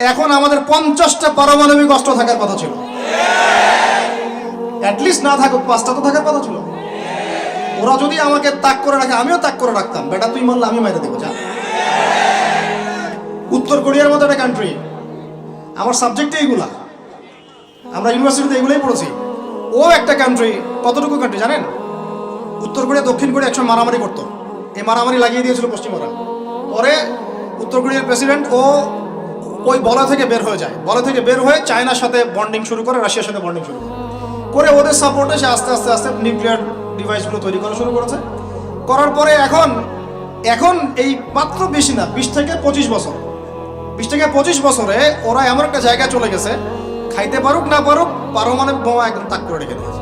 এখন আমাদের পঞ্চাশটা পারমাণবিক অস্ত্র থাকার কথা ছিল। অ্যাটলিস্ট না থাকুক, পাঁচটা তো থাকার কথা ছিল। ওরা যদি আমাকে তাক করে রাখে, আমিও তাক করে রাখতাম। বেটা, তুই মারলে আমি মেরে দেবো, যা। উত্তর কোরিয়ার মতো একটা কান্ট্রি আমার সাবজেক্টে এইগুলা। আমরা ইউনিভার্সিটিতে এগুলোই পড়েছি। ও একটা কান্ট্রি কতটুকু কান্ট্রি জানেন? উত্তর কোরিয়া, দক্ষিণ কোরিয়া একসময় মারামারি করতো। এই মারামারি লাগিয়ে দিয়েছিল পশ্চিমরা পরে উত্তর কোরিয়ার প্রেসিডেন্ট ও ওই বলা থেকে বের হয়ে যায়। বলা থেকে বের হয়ে চায়নার সাথে বন্ডিং শুরু করে, রাশিয়ার সাথে বন্ডিং শুরু করে। করে ওদের সাপোর্টে সে আস্তে আস্তে আস্তে নিউক্লিয়ার ডিভাইসগুলো তৈরি করা শুরু করেছে। করার পরে এখন এখন এই মাত্র বেশি না, বিশ থেকে পঁচিশ বছর। বিশ থেকে পঁচিশ বছরে ওরা এমন একটা জায়গায় চলে গেছে, খাইতে পারুক, না পারুক, পারমাণবিক বোমা একদম তাক করে রেখে দিয়েছে।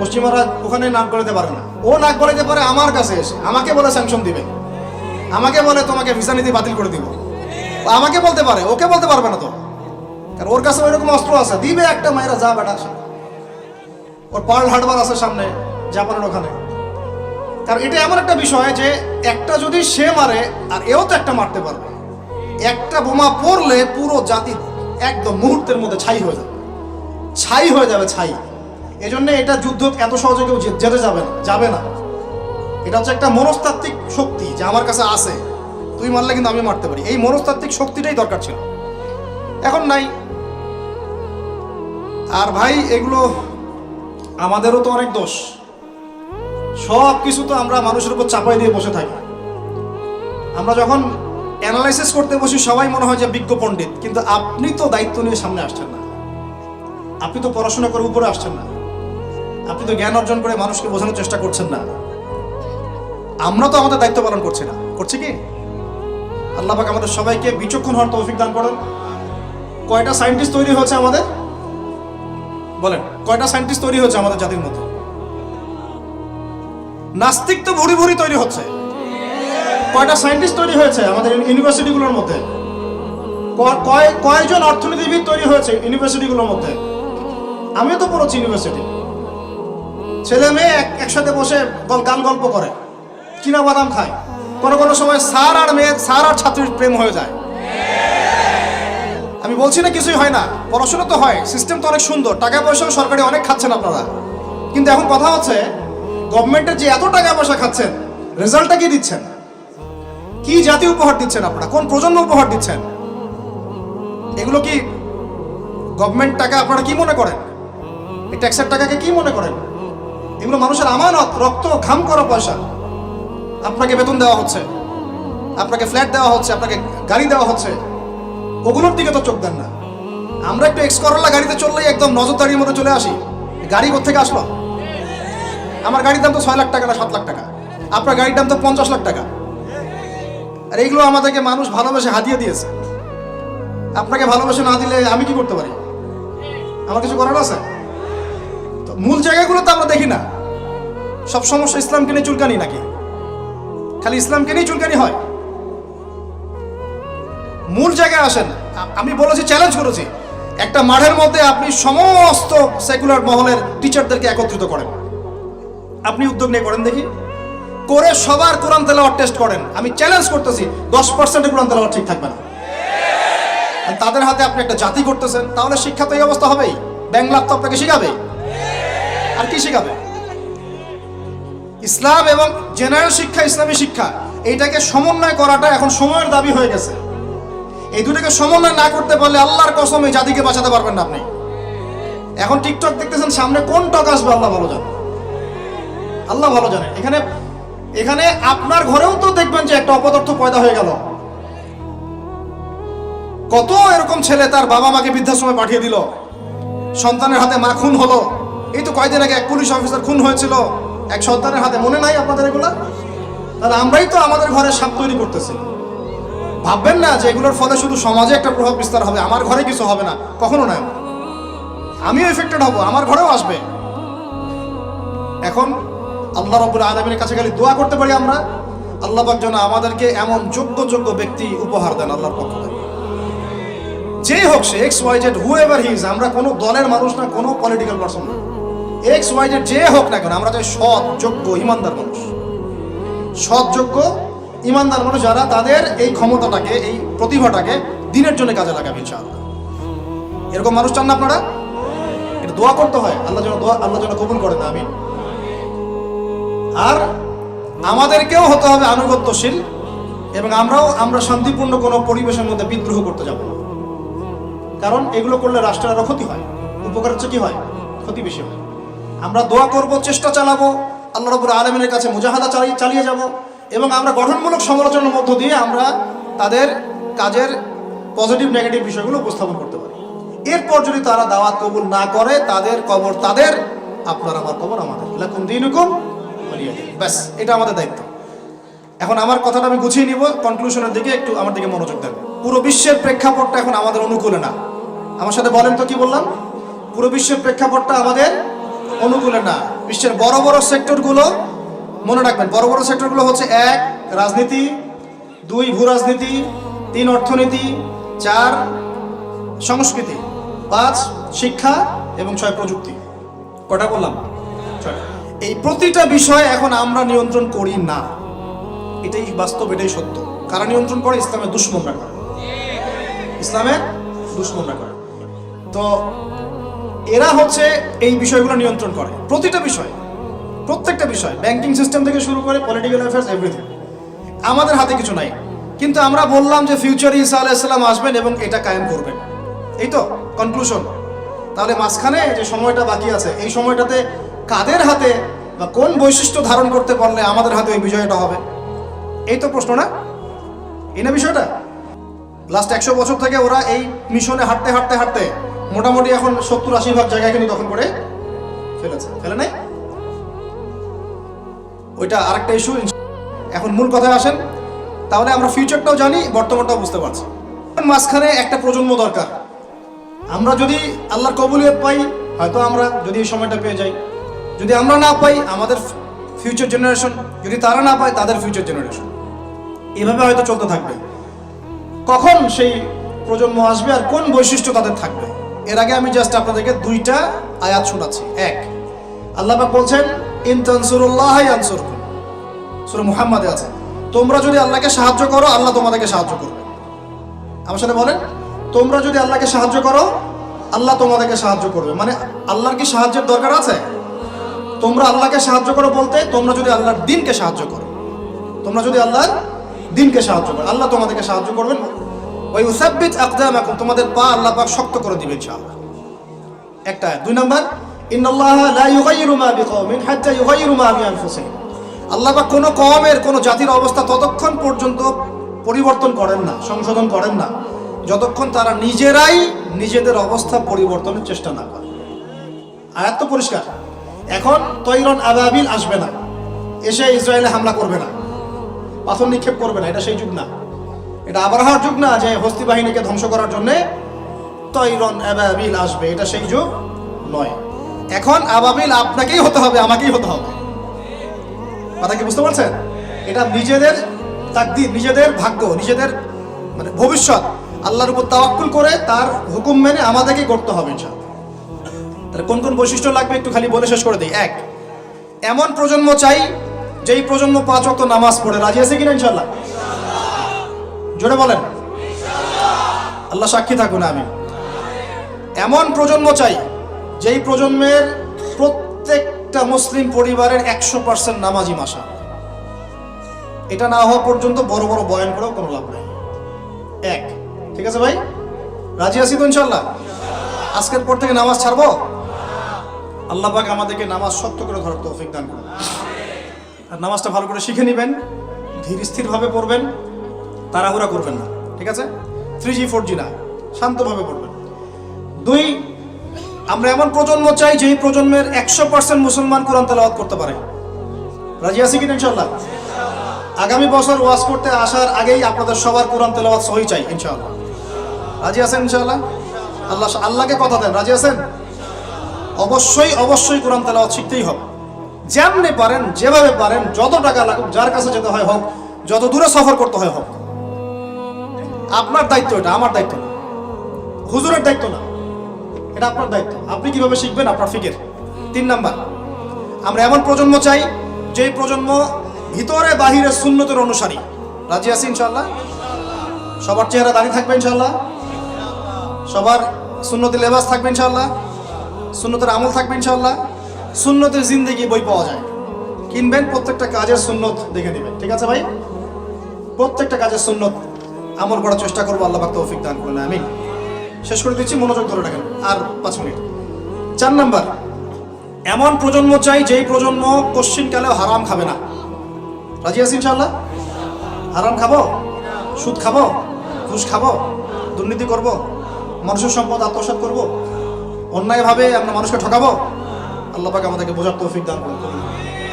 পশ্চিমারা ওখানে নাক গলাতে পারে না। ও নাক গলাতে পারে আমার কাছে এসে, আমাকে বলে স্যাংশন দিবে। আমাকে বলে তোমাকে ভিসা নীতি বাতিল করে দিব। আমাকে বলতে পারে, ওকে বলতে পারবে না তো। কারণ ওর কাছে ওইরকম অস্ত্র আছে। দিবে একটা মায়েরা যা বেটা ওর পার্ল হার্ডবার আছে সামনে, জাপানের ওখানে। কারণ এটা এমন একটা বিষয় যে একটা যদি সে মারে, আর এও তো একটা মারতে পারবে। একটা বোমা পড়লে পুরো জাতি একদম মুহূর্তের মধ্যে ছাই হয়ে যাবে। ছাই হয়ে যাবে, ছাই। এজন্য এটা যুদ্ধ এত সহজে কেউ যেতে যাবে না যাবে না। এটা হচ্ছে একটা মনস্তাত্ত্বিক শক্তি যে আমার কাছে আছে। তুই মারলে কিন্তু আমি মারতে পারি। এই মনস্তাত্ত্বিক শক্তিটাই দরকার ছিল। এখন নাই। আর ভাই, এগুলো আমাদেরও তো অনেক দোষ। সব কিছু তো আমরা মানুষের উপর চাপাই দিয়ে বসে থাকি। আমরা যখন অ্যানালাইসিস করতে বসি, সবাই মনে হয় যে বিজ্ঞ পণ্ডিত, কিন্তু আপনি তো দায়িত্ব নিয়ে সামনে আসছেন না। আপনি তো পড়াশোনা করে উপরে আসছেন না। আপনি তো জ্ঞান অর্জন করে মানুষকে বোঝানোর চেষ্টা করছেন না। আমরা তো আমাদের দায়িত্ব পালন করছি না। করছি কি? আল্লাহ পাক আমাদের সবাইকে বিচক্ষণ হওয়ার তৌফিক দান করেন। কয়টা সায়েন্টিস্ট তৈরি হয়েছে আমাদের? বলেন, কয়টা সায়েন্টিস্ট তৈরি হয়েছে আমাদের জাতির মধ্যে? নাস্তিক তো ভুরি ভুরি তৈরি হচ্ছে। কয়টা সায়েন্টিস্ট তৈরি হয়েছে আমাদের ইউনিভার্সিটিগুলোর মধ্যে? কয় কয়জন অর্থনীতিবিদ তৈরি হয়েছে ইউনিভার্সিটিগুলোর মধ্যে? আমিও তো পড়েছি ইউনিভার্সিটি ছেলে মেয়ে একসাথে বসে গান গল্প করে। কিনা বাদাম খায়। কোনো কোনো সময় স্যার আর মেয়ে, স্যার আর ছাত্রীর প্রেম হয়ে যায়। আমি বলছি না কিছুই হয় না। পড়াশোনা তো হয় সিস্টেম তো অনেক সুন্দর টাকা পয়সাও সরকারি অনেক খাচ্ছেন আপনারা। কিন্তু এখন কথা হচ্ছে গভর্নমেন্টের যে এত টাকা পয়সা খাচ্ছেন, রেজাল্টটা কি দিচ্ছেন? কি জাতি উপহার দিচ্ছেন আপনারা? কোন প্রজন্ম উপহার দিচ্ছেন? এগুলো কি গভর্নমেন্ট টাকা আপনারা কি মনে করেন? এই ট্যাক্সের টাকাকে কি মনে করেন? এগুলো মানুষের আমানত, রক্ত, ঘাম করা পয়সা। আপনাকে বেতন দেওয়া হচ্ছে। আপনাকে ফ্ল্যাট দেওয়া হচ্ছে, আপনাকে গাড়ি দেওয়া হচ্ছে। ওগুলোর দিকে তো চোখ দেন না। আমরা একটু এক্স করোলা গাড়িতে চললেই একদম নজরদারির মধ্যে চলে আসি। গাড়ি কোথেকে আসলো? আমার গাড়ির দাম তো ছয় লাখ টাকা না সাত লাখ টাকা। আপনার গাড়ির দাম তো পঞ্চাশ লাখ টাকা। আর এইগুলো আমাদেরকে মানুষ ভালোবেসে হাতিয়ে দিয়েছে। আপনাকে ভালোবেসে না দিলে আমি কি করতে পারি? আমার কিছু করার আছে? তো মূল জায়গাগুলো তো আমরা দেখি না। সব সমস্যা ইসলামকে নিয়ে চুলকানি নাকি? খালি ইসলামকে নিয়ে চুলকানি হয়। মূল জায়গায় আসেন। আমি বলেছি চ্যালেঞ্জ করেছি। একটা মাঠের মধ্যে আপনি সমস্ত সেকুলার মহলের টিচারদেরকে একত্রিত করেন। আপনি উদ্যোগ নিয়ে করেন দেখি। করে সবার কোরআন তেলাওয়াত টেস্ট করেন। আমি চ্যালেঞ্জ করতেছি, দশ পার্সেন্টের কোরআন তেলাওয়াত ঠিক থাকবে না। তাদের হাতে আপনি একটা জাতি করতেছেন, তাহলে শিক্ষা তো এই অবস্থা হবেই। ব্যাংলাপ তো আপনাকে শিখাবে। আর কি শিখাবে? ইসলাম এবং জেনারেল শিক্ষা, ইসলামী শিক্ষা, এইটাকে সমন্বয় করাটা এখন সময়ের দাবি হয়ে গেছে। এই দুটাকে সমন্বয় না করতে পারলে আল্লাহর কসম এই জাতিকে বাঁচাতে পারবেন না আপনি। এখন টিকটক দেখতেছেন, সামনে কোন টক আসবে, আল্লাহ ভালো জানে। আল্লাহ ভালো জানে। এখানে এখানে আপনার ঘরেও তো দেখবেন যে একটা অপদার্থ পয়দা হয়ে গেল। কত এরকম ছেলে তার বাবা মাকে বৃদ্ধাশ্রমে পাঠিয়ে দিল। সন্তানের হাতে মা খুন হলো। এই তো কয়দিন আগে এক পুলিশ অফিসার খুন হয়েছিল। এক সন্তানের হাতে মনে নাই আপনাদের এগুলা? তাহলে আমরাই তো আমাদের ঘরে সাপ তৈরি করতেছি। ভাববেন না যে এগুলোর ফলে শুধু সমাজে একটা প্রভাব বিস্তার হবে, আমার ঘরে কিছু হবে না, কখনো নয়। আমিও এফেক্টেড হব, আমার ঘরেও আসবে। এখন আল্লাহ রব্বুল আলমীর কাছে খালি দোয়া করতে পারি আমরা। আল্লাহ যেন আমাদেরকে এমন যোগ্য যোগ্য ব্যক্তি উপহার দেন আল্লাহর পক্ষ থেকে। যেই হোক সে X Y Z whoever his আমরা কোনো দলের মানুষ না, কোনো পলিটিক্যাল পার্সন না। এক্স ওয়াই জেড যে হোক না কেন, আমরা চাই সৎ, যোগ্য, ইমানদার মানুষ। সৎ, যোগ্য, ইমানদার মানুষ যারা, তাদের এই ক্ষমতাটাকে, এই প্রতিভাটাকে দিনের জন্য কাজে লাগাবে, ইনশাআল্লাহ। এরকম মানুষ চান না আপনারা? এটা দোয়া করতে হয়, আল্লাহ যেন দোয়া, আল্লাহ যেন কবুল করে না আমি আর আমাদেরকেও হতে হবে আনুগত্যশীল, এবং আমরাও, আমরা শান্তিপূর্ণ কোনো পরিবেশের মধ্যে বিদ্রোহ করতে যাব কারণ এগুলো করলে রাষ্ট্রের আরও ক্ষতি হয়। উপকার হচ্ছে কি হয়? ক্ষতি বেশি হয়। আমরা দোয়া করব, চেষ্টা চালাবো, আল্লাহ রবুর আলমিনের কাছে মুজাহাদা চালিয়ে চালিয়ে যাব এবং আমরা গঠনমূলক সমালোচনার মধ্য দিয়ে আমরা তাদের কাজের পজিটিভ, নেগেটিভ বিষয়গুলো উপস্থাপন করতে পারি। এরপর যদি তারা দাওয়াত কবুল না করে, তাদের কবর তাদের, আপনার আমার কবর আমাদের। লাকুম দিন। হুকুম ব্যাস, এটা আমাদের দায়িত্ব। এখন আমার কথাটা আমি গুছিয়ে নিব কনক্লুশনের দিকে একটু আমার দিকে মনোযোগ দেন। পুরো বিশ্বের প্রেক্ষাপটটা এখন আমাদের অনুকূলে না। আমার সাথে বলেন তো কি বললাম? পুরো বিশ্বের প্রেক্ষাপটটা আমাদের অনুকূলে না। বিশ্বের বড় বড় সেক্টরগুলো, মনে রাখবেন, বড় বড় সেক্টরগুলো হচ্ছে এক, রাজনীতি, দুই ভূ রাজনীতি তিন, অর্থনীতি, চার, সংস্কৃতি, পাঁচ, শিক্ষা এবং ছয়, প্রযুক্তি। কটা বললাম? এই প্রতিটা বিষয় এখন আমরা নিয়ন্ত্রণ করি না। এটাই বাস্তব, এটাই সত্য। কারা নিয়ন্ত্রণ করে? ইসলামের দুশ্মনরা করে। ইসলামের দুশ্মনরা করে। তো এরা হচ্ছে এই বিষয়গুলো নিয়ন্ত্রণ করে। প্রতিটা বিষয়, প্রত্যেকটা বিষয়, ব্যাংকিং সিস্টেম থেকে শুরু করে পলিটিক্যাল অ্যাফেয়ার্স এভরিথিং আমাদের হাতে কিছু নাই। কিন্তু আমরা বললাম যে ফিউচারে ইসা আলাইসাল্লাম আসবেন এবং এটা কায়েম করবেন। এই তো কনক্লুশন তাহলে মাঝখানে যে সময়টা বাকি আছে, এই সময়টাতে কাদের হাতে বা কোন বৈশিষ্ট্য ধারণ করতে পারলে আমাদের হাতে ওই বিজয়টা হবে? এই তো প্রশ্ন না? এই না বিষয়টা? লাস্ট একশো বছর থেকে ওরা এই মিশনে হাঁটতে হাঁটতে হাঁটতে মোটামুটি এখন সত্তর আশি ভাগ জায়গায় কিন্তু দখল করে ফেলেছে। ফেলে নাই? ওইটা আরেকটা ইস্যু এখন মূল কথায় আসেন, তাহলে আমরা ফিউচারটাও জানি, বর্তমানটাও বুঝতে পারছি। মাঝখানে একটা প্রজন্ম দরকার। আমরা যদি আল্লাহর কবুলিয়ত পাই, হয়তো আমরা যদি এই সময়টা পেয়ে যাই। যদি আমরা না পাই, আমাদের ফিউচার জেনারেশন যদি তারা না পায়, তাদের ফিউচার জেনারেশন এভাবে হয়তো চলতে থাকবে। কখন সেই প্রজন্ম আসবে আর কোন বৈশিষ্ট্য তাদের থাকবে? এর আগে আমি জাস্ট আপনাদেরকে দুইটা আয়াত শোনাচ্ছি। এক, আল্লাহ বলছেন, ইন তানসুরুল্লাহ ইয়ানসুরকুম সূরা মুহাম্মাদে আছে। তোমরা যদি আল্লাহকে সাহায্য করো, আল্লাহ তোমাদেরকে সাহায্য করবে। আমার সাথে বলেন, তোমরা যদি আল্লাহকে সাহায্য করো, আল্লাহ তোমাদেরকে সাহায্য করবে। মানে আল্লাহর কি সাহায্যের দরকার আছে? তোমরা আল্লাহকে সাহায্য করো বলতে, তোমরা যদি আল্লাহর দিনকে সাহায্য করো। তোমরা যদি আল্লাহর দিনকে সাহায্য করো, আল্লাহ তোমাদেরকে সাহায্য করবেন। ওই উসাব্বিত আকদামাকুম, তোমাদের পা আল্লাহ পাক শক্ত করে দিবেন ইনশাআল্লাহ। একটা। দুই নাম্বার, ইন্নাল্লাহ লা ইউগাইয়িরু মা বিকওমিন হাত্তা ইউগাইয়িরু মা বিআনফুসিহিম। আল্লাহ পাক কোনো কওমের, কোনো জাতির অবস্থা ততক্ষণ পর্যন্ত পরিবর্তন করেন না, সংশোধন করেন না, যতক্ষণ তারা নিজেরাই নিজেদের অবস্থা পরিবর্তনের চেষ্টা না করে। আয়াত তো পরিষ্কার। এখন তৈরন আবাবিল আসবে না। এসে ইসরায়েলে হামলা করবে না। পাথর নিক্ষেপ করবে না, এটা সেই যুগ না। এটা আবরাহার যুগ না যে হস্তি বাহিনীকে ধ্বংস করার জন্যে তৈরন আবাবিল আসবে। এটা সেই যুগ নয়। এখন আবাবিল আপনাকেই হতে হবে, আমাকেই হতে হবে। কথা কি বুঝতে পারছেন? এটা নিজেদের তাকদির, নিজেদের ভাগ্য, নিজেদের মানে ভবিষ্যৎ। আল্লাহর উপর তাওয়াক্কুল করে তার হুকুম মেনে আমাদেরকে করতে হবে ইনশাআল্লাহ। তাহলে কোন কোন বৈশিষ্ট্য লাগবে একটু খালি বলে শেষ করে দিই। এক, এমন প্রজন্ম চাই যেই প্রজন্ম পাঁচ অক্ট নামাজ পড়ে। রাজি আছে কিনা ইনশাল্লাহ জোরে বলেন। আল্লাহ সাক্ষী থাকুন আমি এমন প্রজন্ম চাই, যেই প্রজন্মের প্রত্যেকটা মুসলিম পরিবারের একশো পার্সেন্ট নামাজি মাসা। এটা না হওয়া পর্যন্ত বড় বড় বয়ান করেও কোনো লাভ নেই। এক, ঠিক আছে ভাই? রাজি আছি তো ইনশাল্লাহ আজকের পর থেকে নামাজ ছাড়বো? আল্লাহ পাক আমাদেরকে নামাজ শক্ত করে ধরার তৌফিক দান করুন। আর নামাজটা ভালো করে শিখে নেবেন, ধীর স্থিরভাবে পড়বেন। তাড়াহুড়া করবেন না, ঠিক আছে? থ্রি জি ফোর জি না, শান্তভাবে পড়বেন। দুই, আমরা এমন প্রজন্ম চাই যেই প্রজন্মের একশো পার্সেন্ট মুসলমান কোরআন তেলাওয়াত করতে পারে। রাজি আছি কিনা ইনশাল্লাহ আগামী বছর ওয়াজ করতে আসার আগেই আপনাদের সবার কোরআন তেলাওয়াত সহি চাই ইনশাআল্লাহ। রাজি আছেন ইনশাআল্লাহ? আল্লাহ আল্লাহকে কথা দেন, রাজি আছেন? অবশ্যই অবশ্যই কোরআন তেলাওয়াত শিখতেই হবে। যেমনি পারেন, যেভাবে পারেন, যত টাকা লাগুক, যার কাছে যেতে হয় হোক, যত দূরে সফর করতে হয় হোক। আপনার দায়িত্ব এটা, আমার দায়িত্ব না। হুজুরের দায়িত্ব না। এটা আপনার দায়িত্ব। আপনি কীভাবে শিখবেন? আপনার ফিকের। তিন নাম্বার, আমরা এমন প্রজন্ম চাই, যেই প্রজন্ম ভিতরে বাহিরে শূন্যতের অনুসারী। রাজি আছি ইনশাল্লাহ সবার চেহারা দাঁড়িয়ে থাকবে ইনশাল্লাহ সবার সুন্নতি লেবাস থাকবে ইনশাল্লাহ সুন্নতের আমল থাকবে ইনশাল্লাহ সুন্নতের জিন্দেগি বই পাওয়া যায়। কিনবেন, প্রত্যেকটা কাজের সুন্নত দেখে নেবেন। ঠিক আছে ভাই? প্রত্যেকটা কাজের সুন্নত আমল করার চেষ্টা করব, আল্লাহ পাক তৌফিক দান করুন আমি শেষ করে দিচ্ছি, মনোযোগ ধরে রাখেন। আর পাঁচ মিনিট। চার নাম্বার, এমন প্রজন্ম চাই যেই প্রজন্ম কোশ্চিনকালেও হারাম খাবে না। রাজি আছি ইনশাল্লাহ হারাম খাব? সুদ খাব? ঘুষ খাব? দুর্নীতি করব? মানুষের সম্পদ আত্মসাৎ করব? অন্যায়ভাবে আমরা মানুষকে ঠকাবো? আল্লাহ আমাদেরকে বোঝার তৌফিক দান করুন।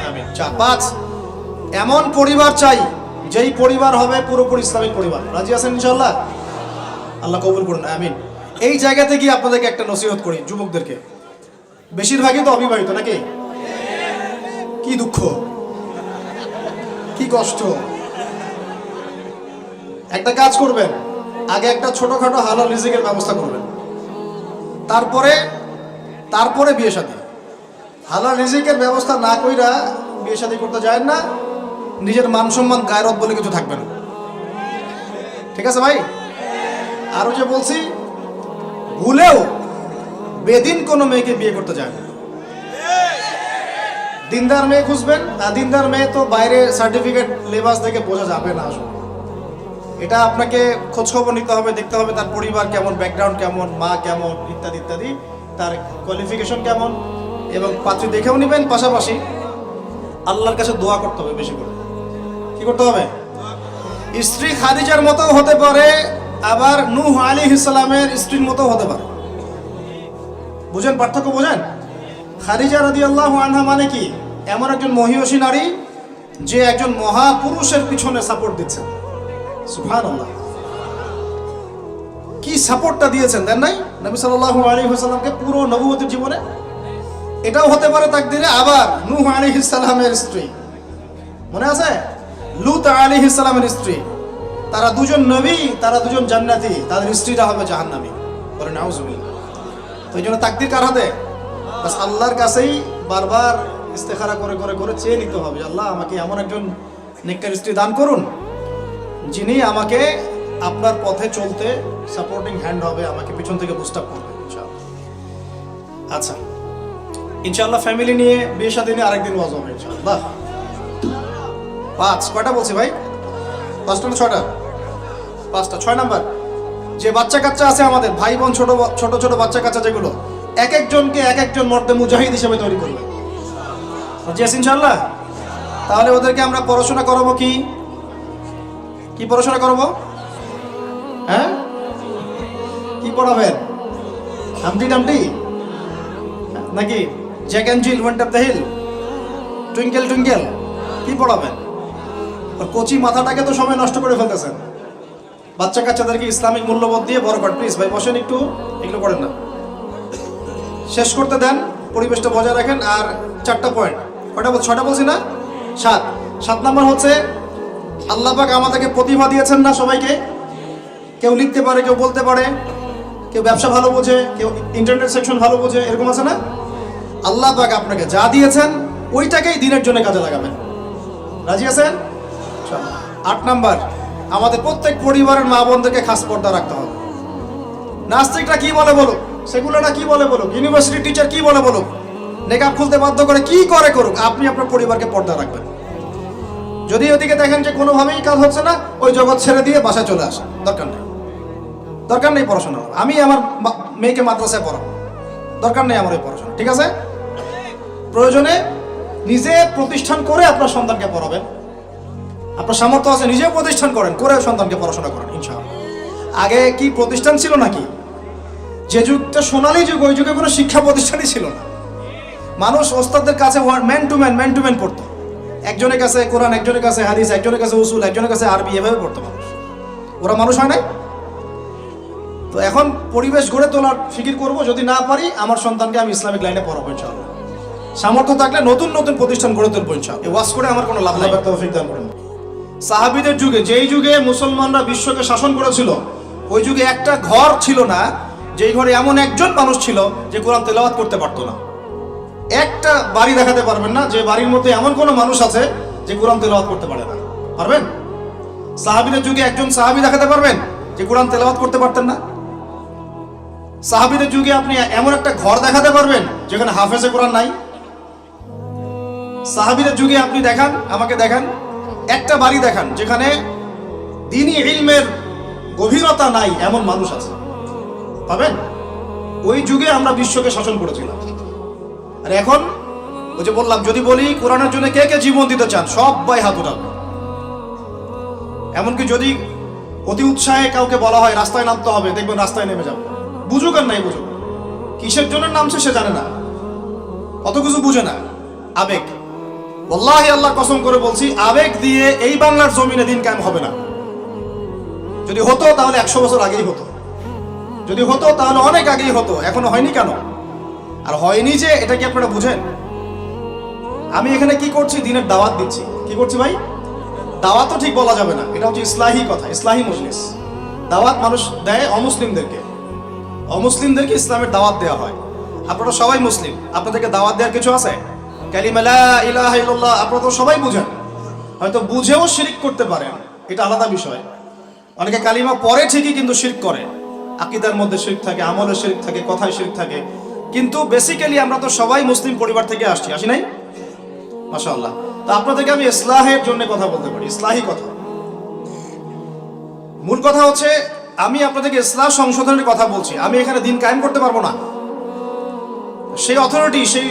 আমিন। চার, পাঁচ, এমন পরিবার চাই যেই পরিবার হবে পুরোপুরি ইসলামিক পরিবার। রাজি আছেন ইনশাল্লাহ আল্লাহ কবুল করুন, আমিন। এই জায়গাতে গিয়ে আপনাদেরকে একটা নসিহত করি যুবকদেরকে। বেশিরভাগই তো অবিবাহিত নাকি? কি দুঃখ। কি কষ্ট। একটা কাজ করবেন, আগে একটা ছোটখাটো হালাল রিজিকের ব্যবস্থা করবেন। তারপরে তারপরে বিয়ে শাদী। হালাল রিজিকের ব্যবস্থা না কইরা বিয়ে শাদী করতে যায় না। নিজের মান সম্মান গায়রত বলে কিছু থাকবে না। ঠিক আছে ভাই? আরও যে বলছি, ভুলেও বেদিন কোনো মেয়েকে বিয়ে করতে যায় না। দিনদার মেয়ে খুঁজবেন আর দিনদার মেয়ে তো বাইরে সার্টিফিকেট লেবাস দেখে বোঝা যাবে না আসলে। এটা আপনাকে খোঁজখবর নিতে হবে, দেখতে হবে তার পরিবার কেমন ব্যাকগ্রাউন্ড কেমন, মা কেমন, ইত্যাদি ইত্যাদি, তার কোয়ালিফিকেশন কেমন, এবং পাত্রী দেখেও নেবেন। পাশাপাশি আল্লাহর কাছে দোয়া করতে হবে বেশি করে। কি করতে হবে? স্ত্রী খাদিজার মতো হতে পারে, আবার নূহ আলী ইসলামের স্ত্রীর মতো হতে পারে। বুঝেন পার্থক্য বোঝেন? খাদিজা রাদি আল্লাহ আনহা মানে কি? এমন একজন মহিষী নারী, যে একজন মহাপুরুষের পিছনে সাপোর্ট দিচ্ছেন সুফান আল্লাহ কি সাপোর্টটা দিয়েছেন, দেন নাই? নবী সাল্লাহ আলী হাসাল্লামকে পুরো নবুবতীর জীবনে? এটাও হতে পারে তাকদিরে আবার নূহ আলী ইসলামের স্ত্রী। মনে আছে? লুত আলী ইসলামের স্ত্রী। তারা দুজন নবী, তারা দুজন জান্নাতি। তাদের স্ত্রীরা হবে জাহান্নামী। বলে নাউজুবিল্লাহ। তো এই জন্য তাকদির কার হাতে? বাস আল্লাহর কাছেই বারবার ইস্তেখারা করে করে করে চেয়ে নিতে হবে আল্লাহ আমাকে এমন একজন নেককার স্ত্রী দান করুন, যিনি আমাকে আপনার পথে চলতে সাপোর্টিং হ্যান্ড হবে, আমাকে পিছন থেকে বুস্ট আপ করবে আচ্ছা ইনশাআল্লাহ ফ্যামিলি নিয়ে বিয়ে সাথে নিয়ে আরেকদিন ওয়াজ হবে, ইনশাআল্লাহ। পাঁচ, কয়টা বলছি ভাই? পাঁচটা না পাঁচটা, ছয় নাম্বার। যে বাচ্চা কাচ্চা আছে আমাদের, ভাই বোন ছোট ছোট ছোট বাচ্চা কাচ্চা যেগুলো, এক একজনকে এক একজন মর্দে মুজাহিদ হিসেবে তৈরি করবে। জিয়াস ইনশাল্লাহ তাহলে ওদেরকে আমরা পড়াশোনা করাবো কি? কি পড়াশোনা করাবো? হ্যাঁ? কি পড়াবেন? Humpty Dumpty? নাকি Jack and Jill, went of the hill? Twinkle twinkle? কি পড়াবেন? আর কচি মাথাটাকে তো সময় নষ্ট করে ফেলতেছেন। বাচ্চা কাচ্চাদেরকে ইসলামিক মূল্যবোধ দিয়ে বড় কর প্লিজ ভাই, বসেন একটু, এগুলো করেন না। শেষ করতে দেন, পরিবেশটা বজায় রাখেন। আর চারটা পয়েন্ট কয়টা বল ছয়টা বলছি না? সাত। সাত নম্বর হচ্ছে, আল্লাহ পাক আমাদেরকে প্রতিভা দিয়েছেন না সবাইকে? কেউ লিখতে পারে, কেউ বলতে পারে, কেউ ব্যবসা ভালো বোঝে, কেউ ইন্টারনেট সেকশন ভালো বোঝে, এরকম আছে না? আল্লাহ পাক আপনাকে যা দিয়েছেন, ওইটাকেই দিনের জন্য কাজে লাগাবেন। রাজি আছেন। আট নাম্বার, আমাদের প্রত্যেক পরিবারের মা বোনদেরকে খাস পর্দা রাখতে হবে। নাস্তিকরা কি বলে বলো সেগুলোরা কি বলে বলো ইউনিভার্সিটি টিচার কি বলে বলুক? নেকাব খুলতে বাধ্য করে কি করে করুক? আপনি আপনার পরিবারকে পর্দা রাখবেন। যদি ওদিকে দেখেন যে কোনোভাবেই কাজ হচ্ছে না, ওই জগৎ ছেড়ে দিয়ে বাসায় চলে আসেন। দরকার নেই। দরকার নেই পড়াশোনা আমি আমার মেয়েকে মাদ্রাসায় পড়াবো। দরকার নেই আমার ওই পড়াশোনা। ঠিক আছে? প্রয়োজনে নিজে প্রতিষ্ঠান করে আপনার সন্তানকে পড়াবেন। আপনার সামর্থ্য আছে নিজে প্রতিষ্ঠান করেন, করে সন্তানকে পড়াশোনা করেন, ইনশাআল্লাহ। আগে কি প্রতিষ্ঠান ছিল নাকি? যে যুগটা সোনালি যুগ, ওই যুগে কোনো শিক্ষা প্রতিষ্ঠানই ছিল না। মানুষ ওস্তাদদের কাছে man to man man to man পড়তো। একজনের কাছে কোরআন, একজনের কাছে হাদিস, একজনের কাছে উসুল, একজনের কাছে আরবি, এভাবে পড়তো মানুষ। ওরা মানুষ হয় নাই? তো এখন পরিবেশ গড়ে তোলার ফিকির করব, যদি না পারি, আমার সন্তানকে আমি ইসলামিক লাইনে পড়াবো, ইনশাআল্লাহ। সামর্থ্য থাকলে নতুন নতুন প্রতিষ্ঠান গড়ে তুলবো, ইনশাআল্লাহ। ওয়াজ করে আমার কোনো লাভ নাই। তৌফিক দান করুন। সাহাবিদের যুগে, যেই যুগে মুসলমানরা বিশ্বকে শাসন করেছিল, ওই যুগে একটা ঘর ছিল না, যেই ঘরে এমন একজন মানুষ ছিল যে কোরআন তেলাওয়াত করতে পারতো না। একটা বাড়ি দেখাতে পারবেন না, যে বাড়ির মধ্যে এমন কোনো মানুষ আছে যে কোরআন তেলাওয়াত করতে পারে না। পারবেন? সাহাবিদের যুগে একজন সাহাবি দেখাতে পারবেন যে কোরআন তেলাওয়াত করতে পারতেন না? সাহাবিদের যুগে আপনি এমন একটা ঘর দেখাতে পারবেন যেখানে হাফেজে কোরআন নাই? সাহাবিদের যুগে আপনি দেখান, আমাকে দেখান। একটা বাড়ি দেখান, যেখানে দিনই ইলমের গভীরতা নাই, এমন মানুষ আছে। পাবেন? ওই যুগে আমরা বিশ্বকে শাসন করেছিলাম। আর এখন, ওই যে বললাম, যদি বলি কোরআনের জন্য কে কে জীবন দিতে চান, সব সবাই হাত উঠাবে। এমনকি যদি অতি উৎসাহে কাউকে বলা হয়, রাস্তায় নামতে হবে, দেখবেন রাস্তায় নেমে যাবে। বুঝুক আর নাই বুঝুক। কিসের জন্য নামছে সে জানে না। অত কিছু বুঝে না। আবেগ। ওল্লাহি আল্লাহ কসম করে বলছি, আবেগ দিয়ে এই বাংলার জমিনে দিন কায়েম হবে না। যদি হতো তাহলে একশো বছর আগেই হতো। যদি হতো তাহলে অনেক আগেই হতো, এখনও হয়নি কেন? আর হয়নি যে, এটা কি আপনারা বুঝেন? আমি এখানে কি করছি? দিনের দাওয়াত দিচ্ছি। কি করছি ভাই? দাওয়াতও ঠিক বলা যাবে না। এটা হচ্ছে ইসলাহি কথা, ইসলাহি মজলিস। দাওয়াত মানুষ দেয় অমুসলিমদেরকে। অমুসলিমদেরকে ইসলামের দাওয়াত দেওয়া হয়। আপনারা সবাই মুসলিম। আপনাদেরকে দাওয়াত দেওয়ার কিছু আছে? কালিমা লা ইলাহা আপনারা তো সবাই বুঝেন। হয়তো বুঝেও শিরিক করতে পারেন। এটা আলাদা বিষয়। অনেকে কালিমা পরে ঠিকই কিন্তু শিরক করে। আকিদার মধ্যে শিরক থাকে আমলের শিরক থাকে, কথায় শিরক থাকে। কিন্তু বেসিক্যালি আমরা তো সবাই মুসলিম পরিবার থেকে আসছি। আসি নাই? মাশাআল্লাহ। তা আপনাদেরকে আমি ইসলাহের জন্য কথা বলতে পারি। ইসলাহি কথা। মূল কথা হচ্ছে, আমি আপনাদেরকে ইসলাহ সংশোধনের কথা বলছি। আমি এখানে দিন কায়েম করতে পারব না। সেই অথরিটি সেই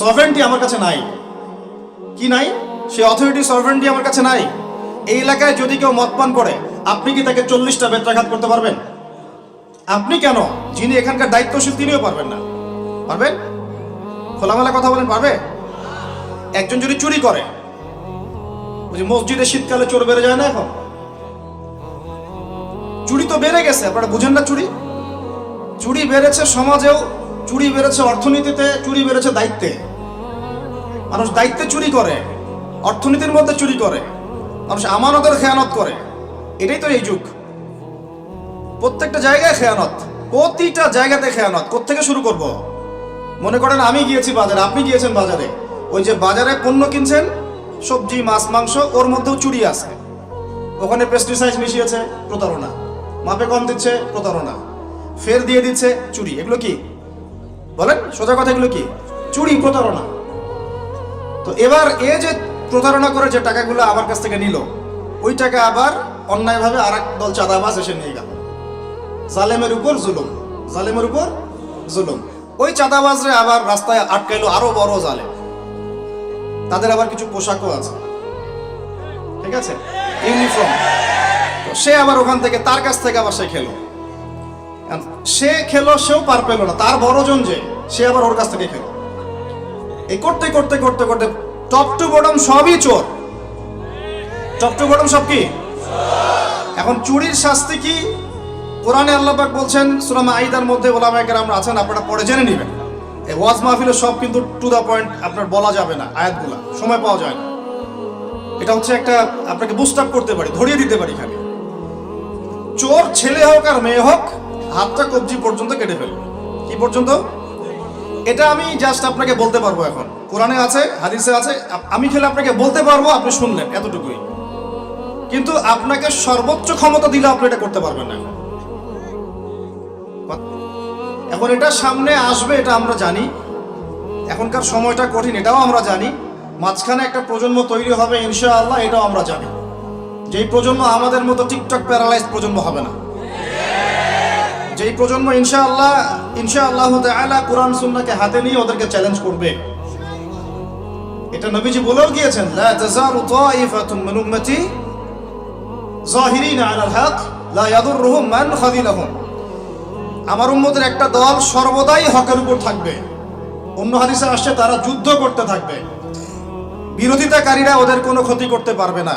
সভেন্টি আমার কাছে নাই। কি নাই? সেই অথরিটি সভেন্টি আমার কাছে নাই। এই এলাকায় যদি কেউ মদ পান করে, আপনি কি তাকে চল্লিশটা বেত্রাঘাত করতে পারবেন? আপনি কেন? যিনি এখানকার দায়িত্বশীল, তিনিও পারবেন না। পারবেন? খোলামেলা কথা বলেন, পারবে? একজন যদি চুরি করে মসজিদে শীতকালে চোর বেড়ে যায় না এখন? চুরি তো বেড়ে গেছে, আপনারা বুঝেন না চুরি? চুরি বেড়েছে সমাজেও, চুরি বেড়েছে অর্থনীতিতে, চুরি বেড়েছে দায়িত্বে। মানুষ দায়িত্বে চুরি করে, অর্থনীতির মধ্যে চুরি করে, মানুষ আমানতের খেয়ানত করে। এটাই তো এই যুগ। প্রত্যেকটা জায়গায় খেয়ানত, প্রতিটা জায়গাতে খেয়ানত। কোত্থেকে শুরু করব? মনে করেন আমি গিয়েছি বাজারে, আপনি গিয়েছেন বাজারে। ওই যে বাজারে পণ্য কিনছেন, সবজি, মাছ, মাংস, ওর মধ্যেও চুরি আছে। ওখানে পেস্টিসাইড মিশিয়েছে, প্রতারণা। মাপে কম দিচ্ছে, প্রতারণা। ফের দিয়ে দিচ্ছে, চুরি। এগুলো কি? বলেন, সোজা কথা, এগুলো কি? চুরি, প্রতারণা। তো এবার এ যে প্রতারণা করে যে টাকাগুলো আমার কাছ থেকে নিল, ওই টাকা আবার অন্যায়ভাবে আর এক দল চাঁদাবাজ এসে নিয়ে গেল। জালেমের উপর জুলুম, জালেমের উপর জুলুম। ওই চাঁদাবাজরে আবার রাস্তায় আটকাইলো আরও বড় জালেম। তাদের আবার কিছু পোশাকও আছে। ঠিক আছে? ইউনিফর্ম। তো সে আবার ওখান থেকে, তার কাছ থেকে আবার সে খেলো। সে খেলো, সেও পার পেল না। তার বড়জন যে, সে আবার ওর কাছ থেকে খেলো। এই করতে করতে করতে করতে টপ টু বটম সবই চোর। টপ টু বটম সব কি? এখন চুরির শাস্তি কি? কোরআনে আল্লাপাক বলছেন সুরামা আইদার মধ্যে ওলামায়কের আমরা আছেন, আপনারা পরে জেনে নেবেন। এই ওয়াজ মাহফিলের সব কিন্তু টু দা পয়েন্ট আপনার বলা যাবে না, আয়াতগুলা। সময় পাওয়া যায় না। এটা হচ্ছে একটা আপনাকে বুস্ট আপ করতে পারি, ধরিয়ে দিতে পারি খালি। চোর ছেলে হোক আর মেয়ে হোক, হাতটা কবজি পর্যন্ত কেটে ফেলবে। কি পর্যন্ত? এটা আমি জাস্ট আপনাকে বলতে পারব এখন। কোরআনে আছে, হাদিসে আছে আমি খেলে আপনাকে বলতে পারব, আপনি শুনলেন, এতটুকুই। কিন্তু আপনাকে সর্বোচ্চ ক্ষমতা দিলে আপনি এটা করতে পারবেন না। এখন এটা সামনে আসবে, এটা আমরা জানি। এখনকার সময়টা কঠিন, এটাও আমরা জানি। মাঝখানে একটা প্রজন্ম তৈরি হবে, ইনশাআল্লাহ, এটাও আমরা জানি। যেই প্রজন্ম আমাদের মতো টিকটক প্যারালাইজ প্রজন্ম হবে না। যেই প্রজন্ম, ইনশাআল্লাহ ইনশাআল্লাহ তাআলা কোরআন সুন্নাহকে হাতে নিয়ে ওদেরকে চ্যালেঞ্জ করবে। এটা নবীজি বলেও গিয়েছেন, লা মিন উম্মতি জাহিরিনা আলাল হক, লা ইয়াদুররুহুম মান খাযিলাহুম আমার উম্মতের একটা দল সর্বদাই হকের উপর থাকবে। অন্য হাদিসে আসছে, তারা যুদ্ধ করতে থাকবে। বিরোধিতাকারীরা ওদের কোনো ক্ষতি করতে পারবে না।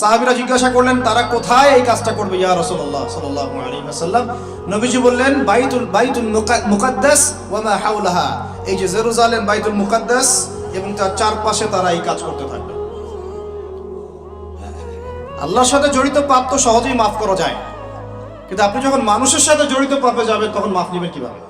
সাহাবিরা জিজ্ঞাসা করলেন, তারা কোথায় এই কাজটা করবে? ইয়া রাসূলুল্লাহ সাল্লাল্লাহু আলাইহি ওয়াসাল্লাম। নবীজি বললেন, বাইতুল বাইতুল মুকা- মুকাদ্দাস ওয়া মা হাওলাহা। এই যে জেরুজালেম, বাইতুল মুকাদ্দাস এবং তার চারপাশে তারা এই কাজ করতে থাকবে। আল্লাহর সাথে জড়িত পাপ তো সহজেই মাফ করা যায়। কিন্তু আপনি যখন মানুষের সাথে জড়িত পাপে যাবেন, তখন মাফ নেবেন কীভাবে?